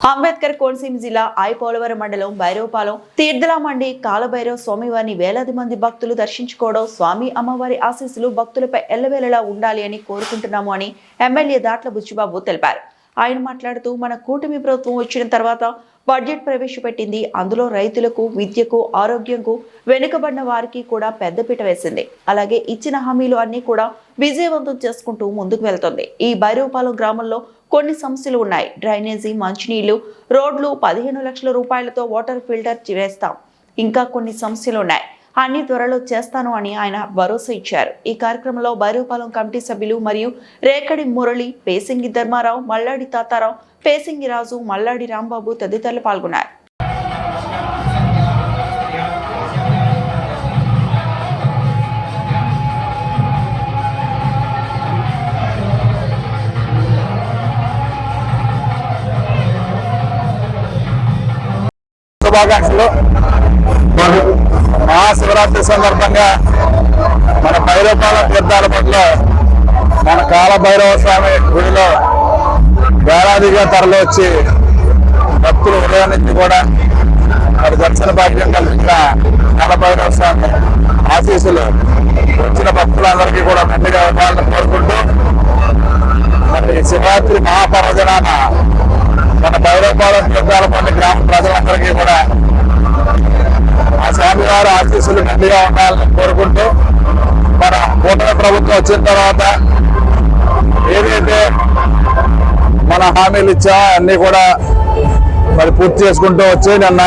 అంబేద్కర్ కోనసీమ జిల్లా ఆయపోలవరం మండలం భైరవపాలెం తీర్థలామండి కాలభైరవ స్వామివారిని వేలాది మంది భక్తులు దర్శించుకోవడం స్వామి అమ్మవారి ఆశీస్సులు భక్తులపై ఎల్లవేళలా ఉండాలి అని కోరుకుంటున్నాము అని ఎమ్మెల్యే దాట్ల బుచ్చిబాబు తెలిపారు. ఆయన మాట్లాడుతూ మన కూటమి ప్రభుత్వం వచ్చిన తర్వాత బడ్జెట్ ప్రవేశపెట్టింది. అందులో రైతులకు విద్యకు ఆరోగ్యంకు వెనుకబడిన వారికి కూడా పెద్దపీట వేసింది. అలాగే ఇచ్చిన హామీలు అన్ని కూడా విజయవంతం చేసుకుంటూ ముందుకు వెళ్తుంది. ఈ భైరవపాలెం గ్రామంలో కొన్ని సమస్యలు ఉన్నాయి. డ్రైనేజీ మంచినీళ్ళు రోడ్లు పదిహేను లక్షల రూపాయలతో వాటర్ ఫిల్టర్ వేస్తాం. ఇంకా కొన్ని సమస్యలు ఉన్నాయి. అన్ని త్వరలో చేస్తాను అని ఆయన భరోసా ఇచ్చారు. ఈ కార్యక్రమంలో బైరూపాలెం కమిటీ సభ్యులు మరియు రేకడి మురళి పేసింగి ధర్మారావు మల్లాడి తాతారావు పేసింగి రాజు మల్లాడి రాంబాబు తదితరులు పాల్గొన్నారు. శుభాకాంక్షలు. మహాశివరాత్రి సందర్భంగా మన భైరవపాలెం తీర్థాల పట్ల మన కాల భైరవ స్వామి గుడిలో వేలాదిగా తరలివచ్చి భక్తులు ఉదయం నుంచి కూడా మరి దర్శన భాగ్యం కలిగిన కాల భైరవ స్వామి ఆశీస్సులు వచ్చిన భక్తులందరికీ కూడా మెండుగా ఇవ్వాలని కోరుకుంటూ మరి శివరాత్రి మహాపర్వదినాన మన భైరవపాలెం తీర్థాల గ్రామ ప్రజలందరికీ కూడా స్వామివారి ఆశీస్సులు మెండుగా ఉండాలని కోరుకుంటూ మన కూటమి ప్రభుత్వం వచ్చిన తర్వాత ఏదైతే మన హామీలు ఇచ్చా అన్నీ కూడా మరి పూర్తి చేసుకుంటూ వచ్చి నిన్న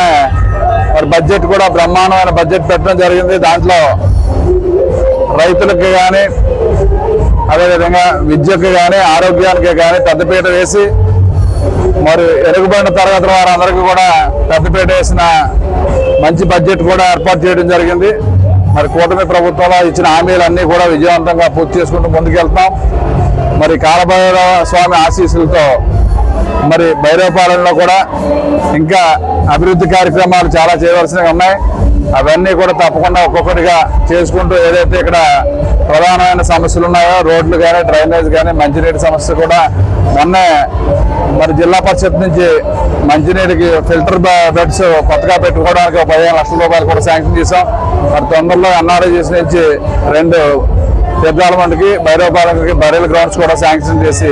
మరి బడ్జెట్ కూడా బ్రహ్మాండమైన బడ్జెట్ పెట్టడం జరిగింది. దాంట్లో రైతులకి కానీ అదేవిధంగా విద్యకు కానీ ఆరోగ్యానికి కానీ పెద్దపీట వేసి మరి ఎరుగుబడిన తరగతి వారందరికీ కూడా పెద్దపీట వేసిన మంచి బడ్జెట్ కూడా ఏర్పాటు చేయడం జరిగింది. మరి కూటమి ప్రభుత్వంలో ఇచ్చిన హామీలన్నీ కూడా విజయవంతంగా పూర్తి చేసుకుంటూ ముందుకెళ్తాం మరి కాలభైరవ స్వామి ఆశీస్సులతో మరి భైరవపాలెంలో కూడా ఇంకా అభివృద్ధి కార్యక్రమాలు చాలా చేయవలసినవి ఉన్నాయి. అవన్నీ కూడా తప్పకుండా ఒక్కొక్కటిగా చేసుకుంటూ ఏదైతే ఇక్కడ ప్రధానమైన సమస్యలు ఉన్నాయో రోడ్లు కానీ డ్రైనేజ్ కానీ మంచినీటి సమస్య కూడా మొన్నే మరి జిల్లా పరిషత్ నుంచి మంచినీటికి ఫిల్టర్ బెడ్స్ కొత్తగా పెట్టుకోవడానికి ఒక పదిహేను లక్షల రూపాయలు కూడా శాంక్షన్ చేశాం. మరి తొందరలో ఎన్ఆర్ఐజీస్ నుంచి రెండు తీర్థాల మందికి భైరవపాలెంకి బరేల్ గ్రౌండ్స్ కూడా శాంక్షన్ చేసి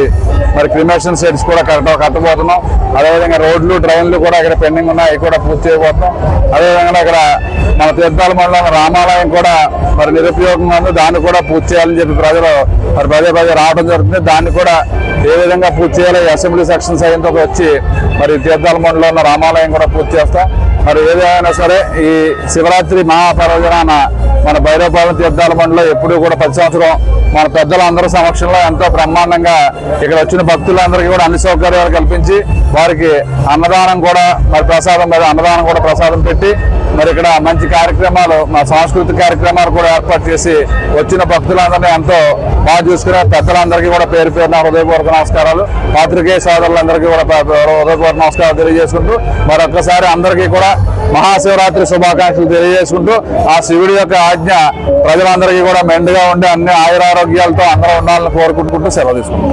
మరి క్రిమేషన్ సెట్స్ కూడా కట్ట కట్టబోతున్నాం. అదేవిధంగా రోడ్లు డ్రైన్లు కూడా ఇక్కడ పెండింగ్ ఉన్నాయి కూడా పూర్తి చేయబోతున్నాం. అదేవిధంగా ఇక్కడ మన తీర్థాల మండలం రామాలయం కూడా మరి నిరుపయోగంగా ఉంది. దాన్ని కూడా పూర్తి చేయాలని చెప్పి ప్రజలు మరి పదే పదే రావడం జరుగుతుంది. దాన్ని కూడా ఏ విధంగా పూర్తి చేయాలి? అసెంబ్లీ సెక్షన్ సైన్తో వచ్చి మరి తీర్థాల మండలంలో ఉన్న రామాలయం కూడా పూర్తి చేస్తాం. మరి ఏదైనా సరే ఈ శివరాత్రి మహాపర్వదినాన మన భైరవపాలెం తీర్థాల మండలిలో ఎప్పుడూ కూడా ప్రతి సంవత్సరం మన పెద్దలందరి సమక్షంలో ఎంతో బ్రహ్మాండంగా ఇక్కడ వచ్చిన భక్తులందరికీ కూడా అన్ని సౌకర్యాలు కల్పించి వారికి అన్నదానం కూడా మరి ప్రసాదం మీద అన్నదానం కూడా ప్రసాదం పెట్టి మరి ఇక్కడ మంచి కార్యక్రమాలు మా సాంస్కృతిక కార్యక్రమాలు కూడా ఏర్పాటు చేసి వచ్చిన భక్తులందరినీ ఎంతో బాగా చూసుకునే పెద్దలందరికీ కూడా పేరు పేరున హృదయపూర్వక నమస్కారాలు. పాత్రికేయ సోదరులందరికీ కూడా హృదయపూర్వక నమస్కారాలు తెలియజేసుకుంటూ మరొక్కసారి అందరికీ కూడా మహాశివరాత్రి శుభాకాంక్షలు తెలియజేసుకుంటూ ఆ శివుడి యొక్క ఆజ్ఞ ప్రజలందరికీ కూడా మెండుగా ఉండి అన్ని ఆయురారోగ్యాలతో అందరూ ఉండాలని కోరుకుంటూ సెలవు తీసుకుంటాం